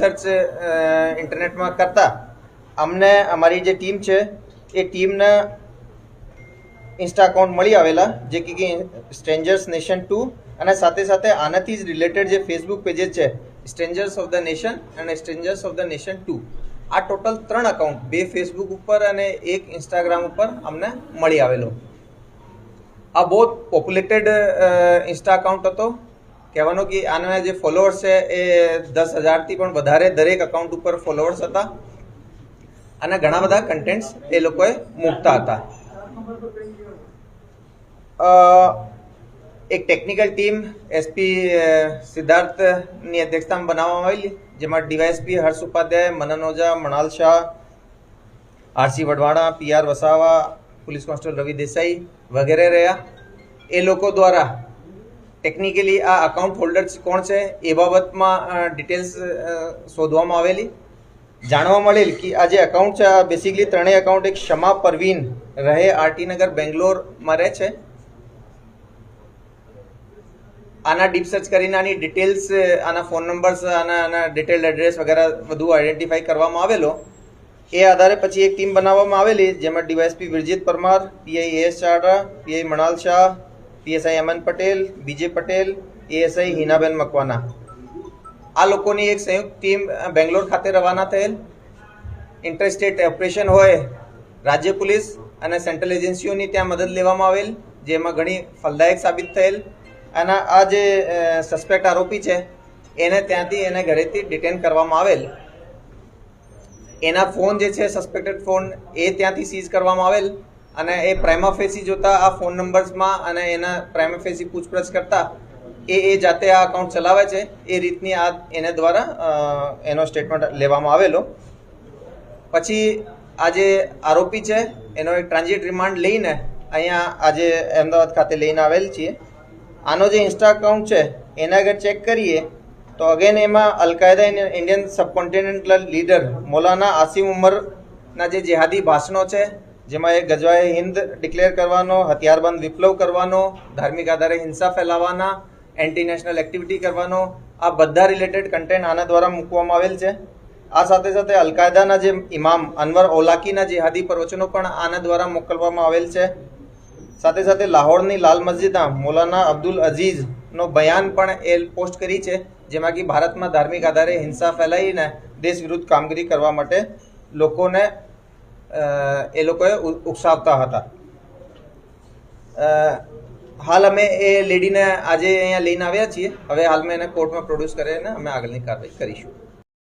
Search ઇન્ટરનેટમાં કરતા, અમને અમારી જે ટીમ છે, એ ટીમને ઇન્સ્ટા અકાઉન્ટ મળી આવેલા, જે કે સ્ટ્રેન્જર્સ નેશન ટુ અને સાથે સાથે આનાથી જ રિલેટેડ જે ફેસબુક પેजेस છે સ્ટ્રેન્જર્સ ઓફ ધ નેશન અને strangers of the nation to આ ટોટલ ત્રણ અકાઉન્ટ બે ફેસબુક ઉપર અને એક ઇન્સ્ટાગ્રામ ઉપર અમને મળી આવેલો. આ બહુ પોપ્યુલેટેડ ઇન્સ્ટા અકાઉન્ટ હતો. કહેવાનો કે આના જે ફોલોઅર્સ છે એ દસ હજારથી પણ વધારે દરેક અકાઉન્ટ ઉપર ફોલોઅર્સ હતા. અને ઘણા બધા કન્ટેન્ટ્સ એ લોકોએ મૂકતા હતા. એક ટેકનિકલ ટીમ એસપી સિદ્ધાર્થની અધ્યક્ષતામાં બનાવવામાં આવેલી, જેમાં DYSP Harsh Upadhyay, Manan Ojha, Manal Shah RC Vadvana PR Vasava, police constable Ravi Desai વગેરે રહ્યા. એ લોકો દ્વારા ટેકનિકલી આ અકાઉન્ટ હોલ્ડર્સ કોણ છે એ બાબતમાં ડિટેલ્સ શોધવામાં આવેલી. જાણવા મળેલ કે આ જે અકાઉન્ટ છે, આ બેસિકલી ત્રણેય અકાઉન્ટ એક ક્ષમા પરવીન રહે આરટી નગર, બેંગ્લોરમાં રહે છે. આના ડીપ સર્ચ કરીને આની ડિટેલ્સ આના ફોન નંબર્સ આના આના ડિટેલ એડ્રેસ વગેરે બધું આઈડેન્ટિફાઈ કરવામાં આવેલો. એ આધારે પછી એક ટીમ બનાવવામાં આવેલી, જેમાં DYSP Virjit Parmar, PI S Chada PI Manal Shah PSI Aman Patel, BJ Patel, ASI હિનાબેન મકવાના. આ લોકોની એક સંયુક્ત ટીમ બેંગ્લોર ખાતે રવાના થયેલ. ઇન્ટરસ્ટેટ ઓપરેશન હોય, રાજ્ય પોલીસ અને સેન્ટ્રલ એજન્સીઓની ત્યાં મદદ લેવામાં આવેલ, જેમાં ઘણી ફલદાયક સાબિત થયેલ. અને આ જે સસ્પેક્ટ આરોપી છે, એને ત્યાંથી એને ઘરેથી ડિટેન કરવામાં આવેલ. એના ફોન જે છે સસ્પેક્ટેડ ફોન એ ત્યાંથી સીઝ કરવામાં આવેલ. અને એ પ્રાઇમાફેસી જોતા આ ફોન નંબર્સમાં અને એના પ્રાઇમાફેસી પૂછપરછ કરતા એ એ જાતે આ અકાઉન્ટ ચલાવે છે. એ રીતની આ એને દ્વારા એનો સ્ટેટમેન્ટ લેવામાં આવેલો. પછી આ જે આરોપી છે, એનો એક ટ્રાન્ઝિટ રિમાન્ડ લઈને અહીંયા આજે અમદાવાદ ખાતે લઈને આવેલ છીએ. આનો જે ઇન્સ્ટા અકાઉન્ટ છે, એના આગળ ચેક કરીએ, તો અગેન એમાં al Qaeda Indian subcontinental leader Maulana Asim ઉમરના જે જેહાદી ભાષણો છે જેમાં એ ગજવાએ હિન્દ ડિક્લેર કરવાનો, હથિયારબંધ વિપ્લવ કરવાનો, ધાર્મિક આધારે હિંસા ફેલાવવાના એન્ટી નેશનલ એક્ટિવિટી કરવાનો, આ બધા રિલેટેડ કન્ટેન્ટ આના દ્વારા મૂકવામાં આવેલ છે. આ સાથે સાથે અલકાયદાના જે ઇમામ અનવર ઓલાકીના જેહાદી પ્રવચનો પણ આના દ્વારા મોકલવામાં આવેલ છે. સાથે સાથે લાહોરની લાલ મસ્જિદના મૌલાના અબ્દુલ અઝીઝનો બયાન પણ એ પોસ્ટ કરી છે, જેમાં કે ભારતમાં ધાર્મિક આધારે હિંસા ફેલાવીને દેશ વિરુદ્ધ કામગીરી કરવા માટે લોકોને એ લોકોએ ઉકસાવતા હતા હાલ અમે એ લેડીને આજે અહીંયા લઈને આવ્યા છીએ હવે હાલ મેં એને કોર્ટમાં પ્રોડ્યુસ કરીને અમે આગળની કાર્યવાહી કરીશું